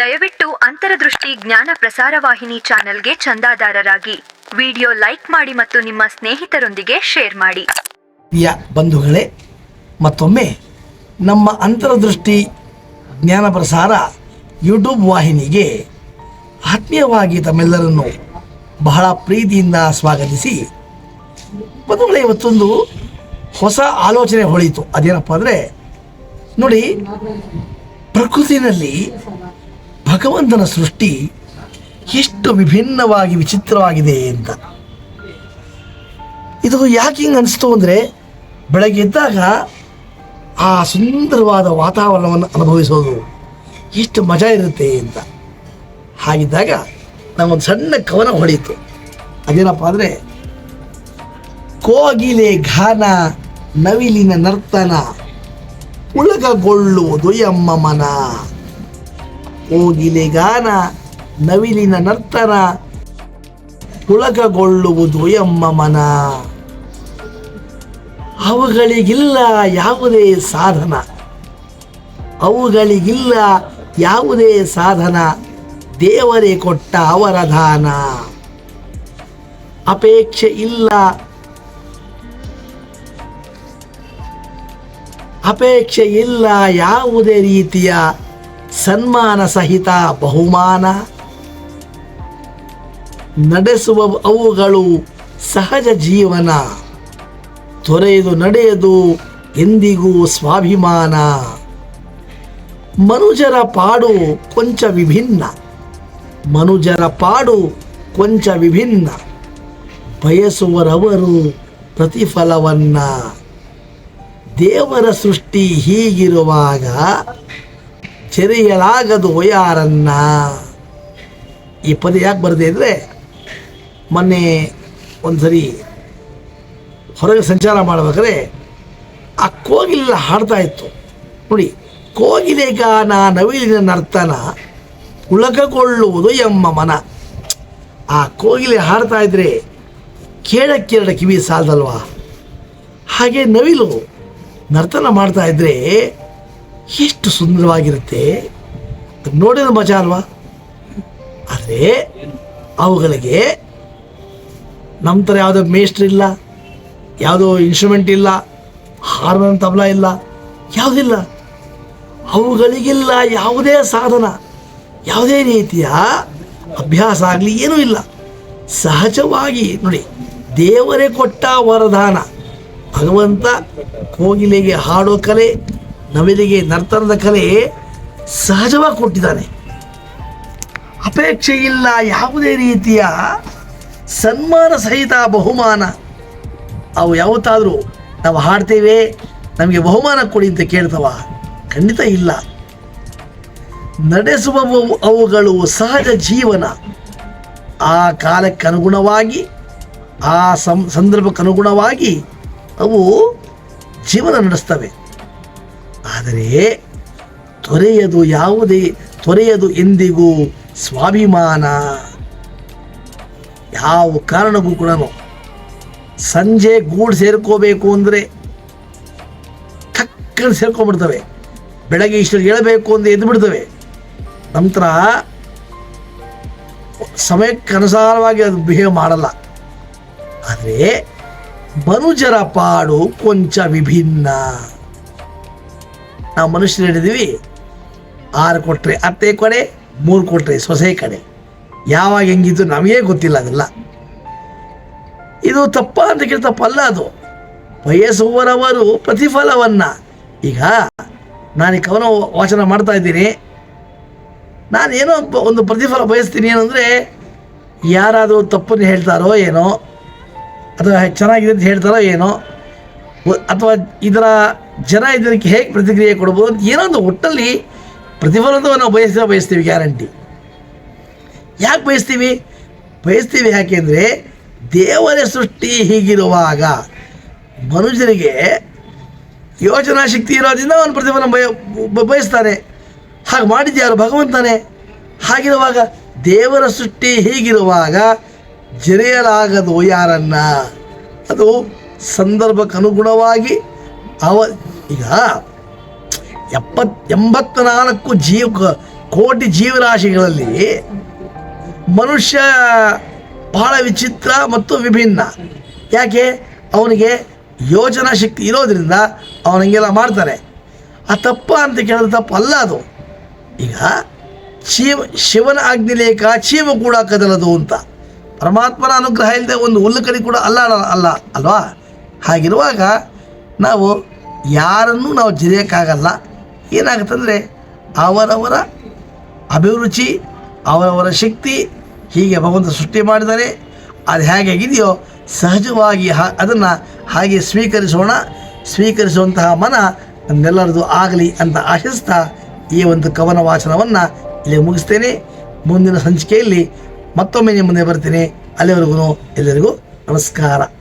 ದಯವಿಟ್ಟು ಅಂತರದೃಷ್ಟಿ ಜ್ಞಾನ ಪ್ರಸಾರ ವಾಹಿನಿ ಚಾನೆಲ್ಗೆ ಚಂದಾದಾರರಾಗಿ. ವಿಡಿಯೋ ಲೈಕ್ ಮಾಡಿ ಮತ್ತು ನಿಮ್ಮ ಸ್ನೇಹಿತರೊಂದಿಗೆ ಶೇರ್ ಮಾಡಿ. ಪ್ರಿಯ ಬಂಧುಗಳೇ, ಮತ್ತೊಮ್ಮೆ ನಮ್ಮ ಅಂತರದೃಷ್ಟಿ ಜ್ಞಾನ ಪ್ರಸಾರ ಯೂಟ್ಯೂಬ್ ವಾಹಿನಿಗೆ ಆತ್ಮೀಯವಾಗಿ ತಮ್ಮೆಲ್ಲರನ್ನು ಬಹಳ ಪ್ರೀತಿಯಿಂದ ಸ್ವಾಗತಿಸಿ. ಬಂಧುಗಳೇ, ಇವತ್ತೊಂದು ಹೊಸ ಆಲೋಚನೆ ಹೊಳಿತು. ಅದೇನಪ್ಪ ಅಂದರೆ, ನೋಡಿ, ಪ್ರಕೃತಿನಲ್ಲಿ ಭಗವಂತನ ಸೃಷ್ಟಿ ಎಷ್ಟು ವಿಭಿನ್ನವಾಗಿ, ವಿಚಿತ್ರವಾಗಿದೆ ಅಂತ. ಇದು ಯಾಕೆ ಹಿಂಗೆ ಅನಿಸ್ತು ಅಂದರೆ, ಬೆಳಗ್ಗೆ ಎದ್ದಾಗ ಆ ಸುಂದರವಾದ ವಾತಾವರಣವನ್ನು ಅನುಭವಿಸೋದು ಎಷ್ಟು ಮಜಾ ಇರುತ್ತೆ ಅಂತ. ಹಾಗಿದ್ದಾಗ ನಮ್ಮೊಂದು ಸಣ್ಣ ಕವನ ಹೊಡೆಯಿತು ಅದೇನಪ್ಪ ಅಂದರೆ, ಕೋಗಿಲೆ ಘಾನ ನವಿಲಿನ ನರ್ತನ ಉಳಗಗೊಳ್ಳುವುದು ಎಮ್ಮ ಮನ. ಕೋಗಿಲೆ ಗಾನ ನವಿಲಿನ ನರ್ತನ ಪುಳಕಗೊಳ್ಳುವುದು ಎಮ್ಮ ಮನ. ಅವುಗಳಿಗಿಲ್ಲ ಯಾವುದೇ ಸಾಧನ. ಅವುಗಳಿಗಿಲ್ಲ ಯಾವುದೇ ಸಾಧನ. ದೇವರೇ ಕೊಟ್ಟ ಅವರ ದಾನ. ಅಪೇಕ್ಷೆ ಇಲ್ಲ. ಅಪೇಕ್ಷೆ ಇಲ್ಲ ಯಾವುದೇ ರೀತಿಯ ಸನ್ಮಾನ ಸಹಿತ ಬಹುಮಾನ. ನಡೆಸುವ ಅವುಗಳು ಸಹಜ ಜೀವನ. ತೊರೆಯದು ನಡೆಯದು ಎಂದಿಗೂ ಸ್ವಾಭಿಮಾನ. ಮನುಜರ ಪಾಡು ಕೊಂಚ ವಿಭಿನ್ನ. ಮನುಜರ ಪಾಡು ಕೊಂಚ ವಿಭಿನ್ನ. ಬಯಸುವರವರು ಪ್ರತಿಫಲವನ್ನ. ದೇವರ ಸೃಷ್ಟಿ ಹೀಗಿರುವಾಗ ಚೆರೆಯಲಾಗದು ಯಾರನ್ನ ಈ ಪದ ಯಾಕೆ ಬರದೇ ಅಂದರೆ ಮೊನ್ನೆ ಒಂದ್ಸರಿ ಹೊರಗೆ ಸಂಚಾರ ಮಾಡ್ಬೇಕಾದ್ರೆ ಆ ಕೋಗಿಲ ಹಾಡ್ತಾ ಇತ್ತು. ನೋಡಿ ಗಾನ ನವಿಲಿನ ನರ್ತನ ಉಳಕಗೊಳ್ಳುವುದು ಎಮ್ಮ ಮನ. ಆ ಕೋಗಿಲೆ ಹಾಡ್ತಾ ಇದ್ರೆ ಕೇಳಕ್ಕೆರಡ ಕಿವಿ ಸಾಲದಲ್ವಾ? ಹಾಗೆ ನವಿಲು ನರ್ತನ ಮಾಡ್ತಾ ಇದ್ರೆ ಎಷ್ಟು ಸುಂದರವಾಗಿರುತ್ತೆ. ನೋಡಿದ ಮಜಾ ಅಲ್ವಾ? ಆದರೆ ಅವುಗಳಿಗೆ ನಮ್ಮ ಥರ ಯಾವುದೋ ಮೇಸ್ಟ್ರ್ ಇಲ್ಲ, ಯಾವುದೋ ಇನ್ಸ್ಟ್ರೂಮೆಂಟ್ ಇಲ್ಲ ಹಾರ್ಮೋನ್ ತಬಲ ಇಲ್ಲ ಯಾವುದಿಲ್ಲ ಅವುಗಳಿಗಿಲ್ಲ ಯಾವುದೇ ಸಾಧನ, ಯಾವುದೇ ರೀತಿಯ ಅಭ್ಯಾಸ ಆಗಲಿ ಏನೂ ಇಲ್ಲ. ಸಹಜವಾಗಿ ನೋಡಿ, ದೇವರೇ ಕೊಟ್ಟ ವರದಾನ. ಭಗವಂತ ಕೋಗಿಲೆಗೆ ಹಾಡೋ ಕಲೆ ನವಿಲಿಗೆ ನರ್ತನದ ಕಲೆ ಸಹಜವಾಗಿ ಕೊಟ್ಟಿದ್ದಾನೆ. ಅಪೇಕ್ಷೆ ಇಲ್ಲ, ಯಾವುದೇ ರೀತಿಯ ಸನ್ಮಾನ ಸಹಿತ ಬಹುಮಾನ. ಅವು ಯಾವತ್ತಾದರೂ ನಾವು ಹಾಡ್ತೇವೆ, ನಮಗೆ ಬಹುಮಾನ ಕೊಡಿ ಅಂತ ಕೇಳ್ತವ? ಖಂಡಿತ ಇಲ್ಲ. ನಡೆಸುವ ಅವುಗಳು ಸಹಜ ಜೀವನ. ಆ ಕಾಲಕ್ಕೆ ಅನುಗುಣವಾಗಿ, ಆ ಸಂ ಸಂದರ್ಭಕ್ಕನುಗುಣವಾಗಿ ಅವು ಜೀವನ ನಡೆಸ್ತವೆ. ಆದರೆ ತೊರೆಯದು ಯಾವುದೇ, ತೊರೆಯದು ಎಂದಿಗೂ ಸ್ವಾಭಿಮಾನ. ಯಾವ ಕಾರಣಕ್ಕೂ ಕೂಡ ಸಂಜೆ ಗೂಡು ಸೇರ್ಕೋಬೇಕು ಅಂದರೆ ಟಕ್ಕನ ಸೇರ್ಕೊಂಡ್ಬಿಡ್ತವೆ. ಬೆಳಗ್ಗೆ ಇಷ್ಟು ಹೇಳಬೇಕು ಅಂತ ಎದ್ದು ಬಿಡ್ತವೆ ನಂತರ ಸಮಯಕ್ಕೆ ಅನುಸಾರವಾಗಿ ಅದು ಬಿಹೇವ್ ಮಾಡಲ್ಲ. ಆದರೆ ಮನುಜರ ಪಾಡು ಕೊಂಚ ವಿಭಿನ್ನ. ನಾವು ಮನುಷ್ಯರು ಹಿಡಿದೀವಿ ಆರು ಕೊಟ್ಟರೆ ಅತ್ತೆ ಕಡೆ, ಮೂರು ಕೊಟ್ಟರೆ ಸೊಸೆ ಕಡೆ. ಯಾವಾಗ ಹೆಂಗಿದ್ದು ನಮಗೇ ಗೊತ್ತಿಲ್ಲ ಅದೆಲ್ಲ. ಇದು ತಪ್ಪ ಅಂತ ಕೇಳಿ ತಪ್ಪಲ್ಲ ಅದು. ಬಯಸುವರವರು ಪ್ರತಿಫಲವನ್ನ. ಈಗ ನಾನು ಈ ಕವನ ವಾಚನ ಮಾಡ್ತಾ ಇದ್ದೀನಿ. ನಾನು ಏನೋ ಒಬ್ಬ- ಒಂದು ಪ್ರತಿಫಲ ಬಯಸ್ತೀನಿ ಏನಂದರೆ, ಯಾರಾದರೂ ತಪ್ಪನ್ನು ಹೇಳ್ತಾರೋ ಏನೋ, ಅಥವಾ ಚೆನ್ನಾಗಿದೆ ಅಂತ ಹೇಳ್ತಾರೋ ಏನೋ, ಅಥವಾ ಇದರ ಜನ ಇದಕ್ಕೆ ಹೇಗೆ ಪ್ರತಿಕ್ರಿಯೆ ಕೊಡ್ಬೋದು ಅಂತ ಏನೋ ಒಂದು ಒಟ್ಟಲ್ಲಿ ಪ್ರತಿಫಲನವನ್ನು ನಾವು ಬಯಸ್ತೀವಿ ಬಯಸ್ತೀವಿ ಗ್ಯಾರಂಟಿ. ಯಾಕೆ ಬಯಸ್ತೀವಿ? ಬಯಸ್ತೀವಿ ಯಾಕೆಂದರೆ ದೇವರ ಸೃಷ್ಟಿ ಹೀಗಿರುವಾಗ ಮನುಷ್ಯರಿಗೆ ಯೋಚನಾ ಶಕ್ತಿ ಇರೋದ್ರಿಂದ ಅವನು ಪ್ರತಿಫಲ ಬಯ ಬಯಸ್ತಾನೆ. ಹಾಗೆ ಮಾಡಿದ್ಯಾರು ಭಗವಂತನೇ ಹಾಗಿರುವಾಗ ದೇವರ ಸೃಷ್ಟಿ ಹೀಗಿರುವಾಗ ಜರೆಯಲಾಗದು ಯಾರನ್ನ? ಅದು ಸಂದರ್ಭಕ್ಕನುಗುಣವಾಗಿ ಅವ ಈಗ ಎಪ್ಪತ್ ಎಂಬತ್ತ ನಾಲ್ಕು ಜೀವ, ಕೋಟಿ ಜೀವರಾಶಿಗಳಲ್ಲಿ ಮನುಷ್ಯ ಬಹಳ ವಿಚಿತ್ರ ಮತ್ತು ವಿಭಿನ್ನ. ಯಾಕೆ? ಅವನಿಗೆ ಯೋಜನಾ ಶಕ್ತಿ ಇರೋದ್ರಿಂದ ಅವನಿಗೆಲ್ಲ ಮಾಡ್ತಾರೆ ಆ ತಪ್ಪ ಅಂತ ಕೇಳಿದ್ರೆ ತಪ್ಪಲ್ಲ ಅದು. ಈಗ ಶಿವ, ಶಿವನ ಅಗ್ನಿಲೇಖ ಚೀವ ಕೂಡ ಕದಲದು ಅಂತ. ಪರಮಾತ್ಮನ ಅನುಗ್ರಹ ಇಲ್ಲದೆ ಒಂದು ಹುಲ್ಲು ಕಡೆ ಕೂಡ ಅಲ್ಲ ಅಲ್ಲ, ಅಲ್ವಾ? ಹಾಗಿರುವಾಗ ನಾವು ಯಾರನ್ನೂ ನಾವು ಜರಿಯೋಕ್ಕಾಗಲ್ಲ. ಏನಾಗುತ್ತಂದರೆ ಅವರವರ ಅಭಿರುಚಿ, ಅವರವರ ಶಕ್ತಿ ಹೀಗೆ ಭಗವಂತ ಸೃಷ್ಟಿ ಮಾಡಿದರೆ ಅದು ಹೇಗಾಗಿದೆಯೋ ಸಹಜವಾಗಿ ಹಾ, ಅದನ್ನು ಹಾಗೆ ಸ್ವೀಕರಿಸೋಣ. ಸ್ವೀಕರಿಸುವಂತಹ ಮನ ನಮ್ಮೆಲ್ಲರದು ಆಗಲಿ ಅಂತ ಆಶಿಸ್ತಾ ಈ ಒಂದು ಕವನ ವಾಚನವನ್ನು ಇಲ್ಲಿ ಮುಗಿಸ್ತೇನೆ. ಮುಂದಿನ ಸಂಚಿಕೆಯಲ್ಲಿ ಮತ್ತೊಮ್ಮೆ ನಿಮ್ಮ ಮುಂದೆ ಬರ್ತೀನಿ. ಅಲ್ಲಿವರೆಗೂ ಎಲ್ಲರಿಗೂ ನಮಸ್ಕಾರ.